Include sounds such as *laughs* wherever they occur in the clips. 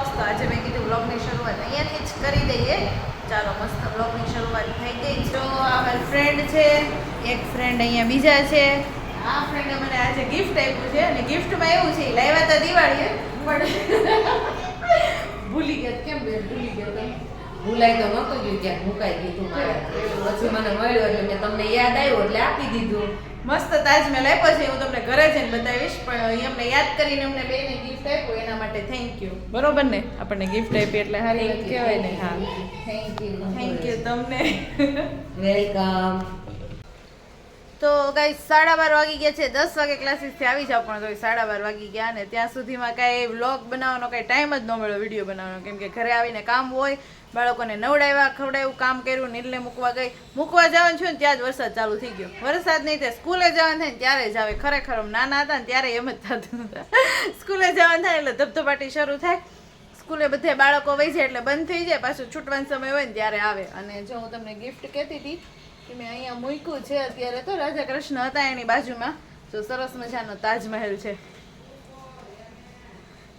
Vlogs તો આજે મેં કીધું વ્લોગની શરૂઆત અહીંયાથી જ કરી દઈએ. ચાલો મસ્ત વ્લોગની શરૂઆત થઈ ગઈ. જો આ મારી ફ્રેન્ડ છે, એક ફ્રેન્ડ અહીંયા બીજા છે. આ ફ્રેન્ડે મને આજે ગિફ્ટ આપ્યું છે અને ગિફ્ટમાં એવું છે, લાવ્યા હતા દિવાળીએ પણ *laughs* ભૂલી ગયા, કેમ ભૂલી ગયા તમે? ભૂલાઈ તો નહોતું ગયું ક્યાંક મુકાઈ ગયું મારે પછી મને મળ્યું એટલે મેં તમને યાદ આવ્યું એટલે આપી દીધું. મસ્ત તાજમહેલ આપ્યો છે હું તમને ઘરે જઈને બતાવીશ પણ અમને યાદ કરીને અમને બેને ગિફ્ટ આપ્યું એના માટે થેન્ક યુ બરોબર ને? આપણને ગિફ્ટ આપી એટલે હારી કહેવાય ને હા. થેન્ક યુ થેન્ક યુ તમને. વેલકમ તો કાંઈ સાડા બાર વાગી ગયા છે દસ વાગે ક્લાસીસથી આવી જાવ પણ તો સાડા બાર વાગી ગયા ને ત્યાં સુધીમાં કાંઈ વ્લોગ બનાવવાનો કાંઈ ટાઈમ જ ન મળ્યો વીડિયો બનાવવાનો કેમ કે ઘરે આવીને કામ હોય બાળકોને નવડાવ્યા, ખવડાવ્યું, કામ કર્યું, નીલને મૂકવા ગઈ. મૂકવા જવાનું છું ને ત્યાં જ વરસાદ ચાલુ થઈ ગયો. વરસાદ નહીં તે સ્કૂલે જવાનું થાય ત્યારે જ આવે. ખરેખર નાના હતા ને ત્યારે એમ જ થતું સ્કૂલે જવાનું થાય એટલે ધબધબાટી શરૂ થાય. સ્કૂલે બધા બાળકો વહી જાય એટલે બંધ થઈ જાય. પાછું છૂટવાનો સમય હોય ને ત્યારે આવે. અને જો હું તમને ગિફ્ટ કહેતી હતી કે મેં અહીંયા મૂક્યું છે અત્યારે તો રાધા કૃષ્ણ હતા એની બાજુમાં. જો સરસ મજાનો તાજમહેલ છે.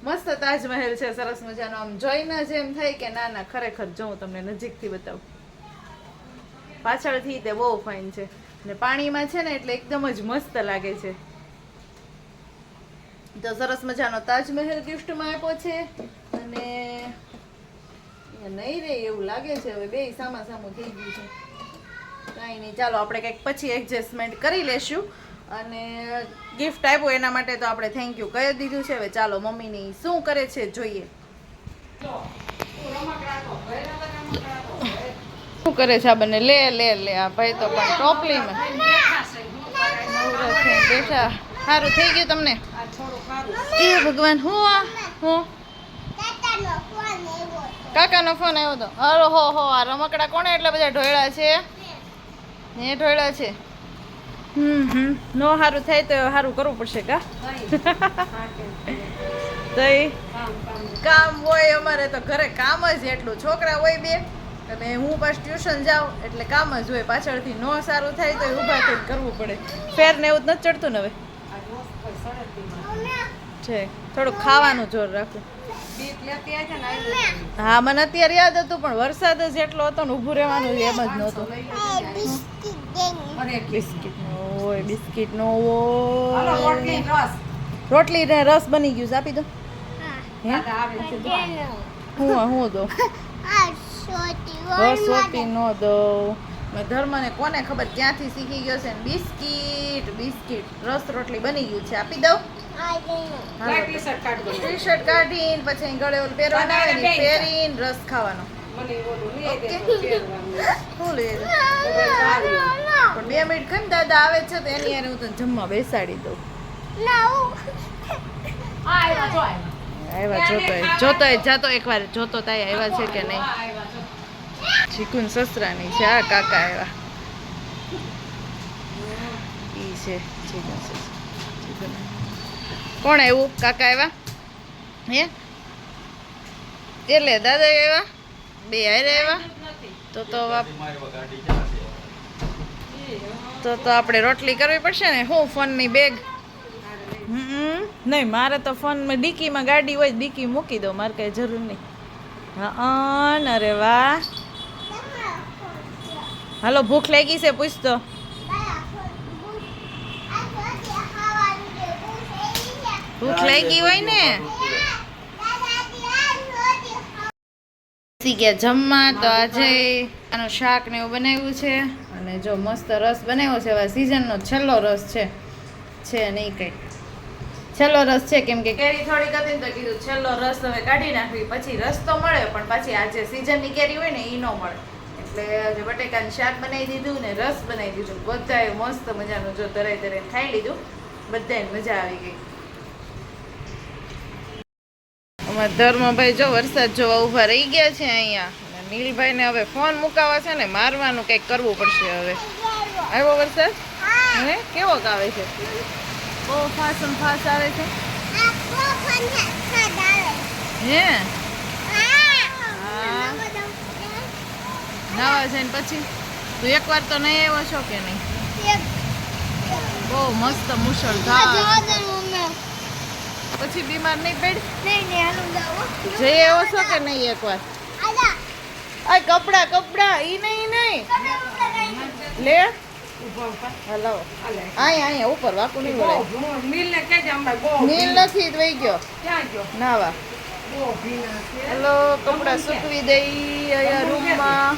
મસ્ત તાજમહેલ છે, સરસ મજાનો. આમ જોઈને જ એમ થાય કે ના ના, ખરેખર જો હું તમને નજીકથી બતાવું. પાછળથી તે બહુ ફાઇન છે. ને પાણીમાં છે ને એટલે એકદમ જ મસ્ત લાગે છે. તો સરસ મજાનો તાજમહેલ ગિફ્ટમાં આપ્યો છે. અને નહીં રે, એવું લાગે છે. હવે બે સામા સામું થઈ ગયું છે. કાંઈ નહીં, ચાલો આપણે કંઈક પછી એડજસ્ટમેન્ટ કરી લેશું. અને ગિફ્ટ આપ્યો એના માટે તો આપણે થેન્ક યુ કહી દીધું છે. હવે ચાલો મમ્મીની શું કરે છે જોઈએ. શું કરે છે આ બંને? લે લે લે, આ ભાઈ તો પણ ટોપલીમાં. બેઠા. સારું થઈ ગયું તમને? એ ભગવાન, હું આ? હું? કાકાનો ફોન આવ્યો હતો અરે હો હો, આ રમકડા કોણે એટલા બધા ઢોળ્યા છે? ને ઢોળ્યા છે. હમ હમ. નો સારું થાય તો સારું કરવું પડશે કા? તો કામ હોય અમારે તો ઘરે કામ જ એટલું. છોકરા હોય બે અને હું પાછું ટ્યુશન જાઉં એટલે કામ જ હોય. પાછળથી નો સારું થાય તો ઊભા થઈને કરવું પડે. ફેર ને એવું જ નથી ચડતું ને હવે? છે. થોડુંક ખાવાનું જોર રાખવું હા મને અત્યારે યાદ હતું પણ વરસાદ જ એટલો હતો ને ઊભું રહેવાનું એમ જ નહોતું. બિસ્કિટ નો હોય બિસ્કિટ નો હોય. રોટલી ને રસ. બની ગયું છે આપી દો. હે. હું? આ હું દો સોટી નો દો મેં ધર્મને કોને ખબર ક્યાંથી શીખી ગયો છે ને? Biscuit biscuit. રસ રોટલી બની ગયું છે આપી દઉં? ટી શર્ટ કાઢીને પછી અહીં ગળે ઓલું પહેરવાના આવે ને પહેરીને રસ ખાવાનો. શું લઈ આવ્યા? પણ બે મિનિટ કેમ દાદા આવે છે તો એની યાર હું તને જમવા બેસાડી દઉં. આવ્યા જોતોય જોતોય જાતો એકવાર. જોતો તાય આવ્યા છે કે નહીં? ચીકુન સસરાની છે આ કાકા આવ્યા. ઈ છે ચીકુન સસરા. કોણ આવ્યું? કાકા આવ્યા? હે? એટલે દાદા આવ્યા? બે આવ્યા? તો તો બાપ- તો તો આપણે રોટલી કરવી પડશે ને? હું ફોનની બેગ નહીં, મારે તો ફોનમાં ડીકીમાં ગાડી હોય, ડીકી મૂકી દો મારે કઈ જરૂર નહીં. હા, અરે વાહ. હાલો, ભૂખ લાગી છે પૂછતો ભૂખ લાગી હોય ને? ગયા જમવા, તો આજે આનું શાક ને એવું બનાવ્યું છે. અને જો મસ્ત રસ બનાવ્યો છે, હવે સિઝનનો છેલ્લો રસ છે છે નહીં કંઈ છેલ્લો રસ છે, કેમ કે કેરી થોડીક હતી તો કીધું છેલ્લો રસ હવે કાઢી નાખવી, પછી રસ તો મળે પણ પછી આ જે સિઝનની કેરી હોય ને એ ન મળે. એટલે બટેકાનું શાક બનાવી દીધું ને રસ બનાવી દીધું. બધાએ મસ્ત મજાનું જો તરાઈ તરાઈને ખાઈ લીધું. બધાએ મજા આવી ગઈ. અમારા ધર્મભાઈ જો વરસાદ જોવા ઊભા રહી ગયા છે અહીંયા. નીલભાઈને હવે ફોન મુકાવા છે ને મારવાનું કંઈક કરવું પડશે હવે. આવ્યો વરસાદ? હે. કેવો આવે છે? બહુ ફાસ ફાસ આવે છે? હે? નાવા જઈને પછી? તું એકવાર તો નહીં આવ્યો છો કે નહીં? બહુ મસ્ત મુશળ પછી બીમાર નહીં પડી? નહીં નહીં જઈ એવો છો કે નહીં એકવાર? આ કપડા કપડા, ઈ નહીં નહીં. લે. હલો આય આય, ઉપર વાકુ નહીં વળે. મિલને કહેજે અમે બહુ મિલ નથી જ ગયો ક્યાં ગયો. ભીના હેલો, કપડા સૂકવી દઈ અહીંયા રૂમમાં.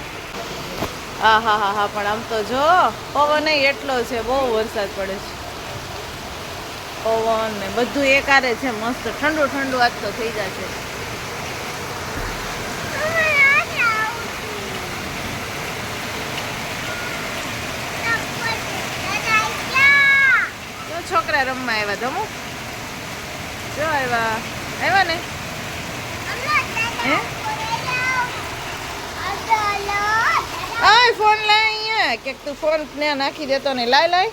હા હા હા હા, પણ આમ તો જો, પવન એટલો છે, બહુ વરસાદ પડે છે. પવન ને બધું એકારે છે, મસ્ત ઠંડુ ઠંડુ આજ તો થઈ જશે જો છોકરા રમવા આવ્યા તમુ જો આવ્યા આવ્યા ને? આય, ફોન લાય અહીંયા. કે તું ફોન ને નાખી દેતો ને લાય લાય.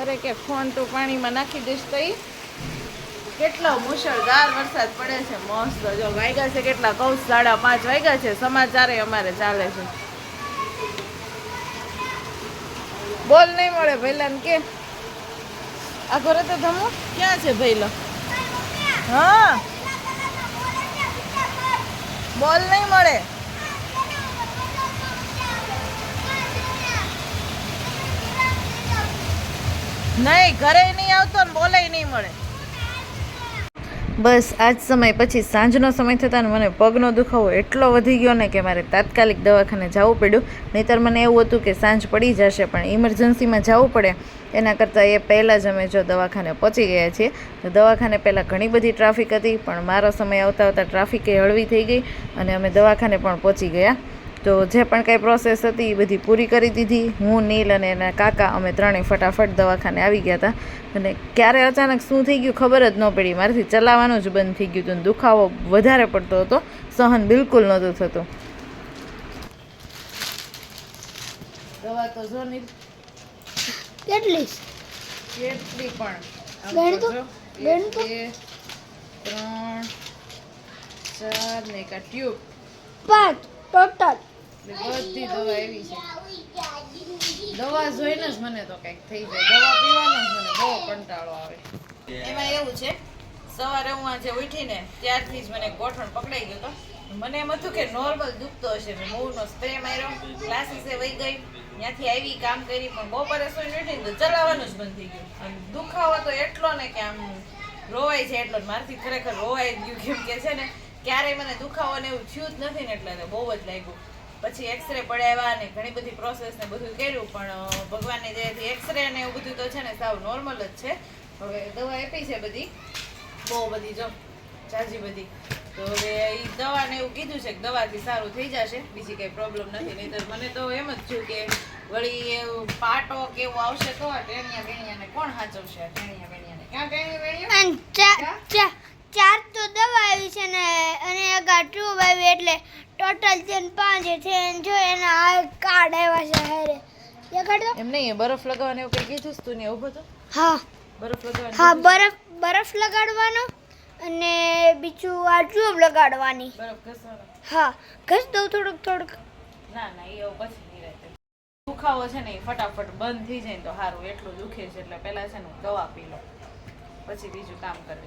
અરે કે ફોન તું પાણીમાં નાખી દઈશ તો કેટલો મુશળધાર વરસાદ પડે છે. મસ્ત. જો વાગ્યા છે કેટલા કૌશ સાડા પાંચ વાગ્યા છે. સમાચારે અમારે ચાલે છે. બોલ નહીં મળે ભૈલાને કે. આ ઘરે તો ધમો? ક્યાં છે ભૈલો હા. બોલ નહીં મળે. નહીં, ઘરે નહીં આવતો ને બોલે નહીં મળે. બસ, આજ સમય પછી સાંજનો સમય થતાં મને પગનો દુખાવો એટલો વધી ગયો ને કે મારે તાત્કાલિક દવાખાને જવું પડ્યું. નહીંતર મને એવું હતું કે સાંજ પડી જશે, પણ ઇમરજન્સીમાં જવું પડે. એના કરતાં એ પહેલાં જ અમે જો દવાખાને પહોંચી ગયા છીએ. તો દવાખાને પહેલાં ઘણી બધી ટ્રાફિક હતી, પણ મારો સમય આવતા આવતા ટ્રાફિક હળવી થઈ ગઈ અને અમે દવાખાને પણ પહોંચી ગયા. તો જે પણ કંઈ પ્રોસેસ હતી એ બધી પૂરી કરી દીધી. હું નીલ અને એના કાકા અમે ત્રણેય ફટાફટ દવાખાને આવી ગયા હતા. અને ક્યારે અચાનક શું થઈ ગયું ખબર જ ન પડી. મારાથી ચલાવવાનું જ બંધ થઈ ગયું હતું દુખાવો વધારે પડતો હતો. સહન બિલકુલ નહોતો થતો. દવા તો જો નીલ. કેટલી? કેટલી પણ? તો ત્રણ ચાર ને કા ટ્યુબ. પાંચ ટોટલ. બધી દવા એવી છે. દવા જોઈને જ મને તો કંઈક થઈ જાય. દવા પીવાનો જ મને બહુ કંટાળો આવે. એમાં એવું છે, સવારે હું આજે ઉઠીને ત્યારથી જ મને ગોઠણ પકડાઈ ગયો હતો મને એમ હતું કે નોર્મલ દુખતો હશે. મેં મૂવનો સ્પ્રે માર્યો ક્લાસીસે વહી ગઈ, ત્યાંથી આવી કામ કરી, પણ બપોરે સુઈને ઉઠીને તો ચલાવવાનું જ બંધ થઈ ગયું. અને દુખાવો તો એટલો ને કે આમ રોવાય છે એટલો મારથી ખરેખર રોવાય ગયું. કેમ કે છે ને, ક્યારેય મને દુખાવો ને એવું થયું જ નથી ને એટલે તો બહુ જ લાગ્યું. પછી એક્સરે પડાવ્યા અને ઘણી બધી પ્રોસેસ ને બધું કર્યું પણ ભગવાનની દયાથી એક્સરે ને એવું બધું તો છે ને સાવ નોર્મલ જ છે. હવે દવા આપી છે બધી. બહુ બધી જો જાજી બધી. તો હવે એ દવાને એવું કીધું છે કે દવાથી સારું થઈ જશે બીજી કંઈ પ્રોબ્લેમ નથી. નહીંતર મને તો એમ જ થયું કે વળી એવું પાટો કે એવું આવશે તો ટેણિયા વેણિયાને કોણ હાચવશે? આ ટેણિયા વેણિયાને ક્યાં ટેણિયા ચા- ચાર તો દવા આવી છે ને અને ટ્યુબ આવી એટલે ટોટલ છે ને પાંચ છે ને જો એના આ કાર્ડ આવ્યા છે હારે. દેખાડ દો એમ નહીં બરફ લગાવવાનું એવું કઈ કીધું તું ને એવું બધું હા. બરફ લગાવવાનું હા બરફ બરફ લગાડવાનો અને બીજું આ ટ્યુબ લગાડવાની. બરફ ઘસવાનો. હા ઘસ દઉં થોડુંક થોડુંક. ના ના એ પછી નહીં રહેતું દુખાવો છે ને ફટાફટ બંધ થઈ જાય તો સારું એટલું દુખે છે એટલે પહેલાં છે ને દવા પી લો પછી બીજું કામ કરે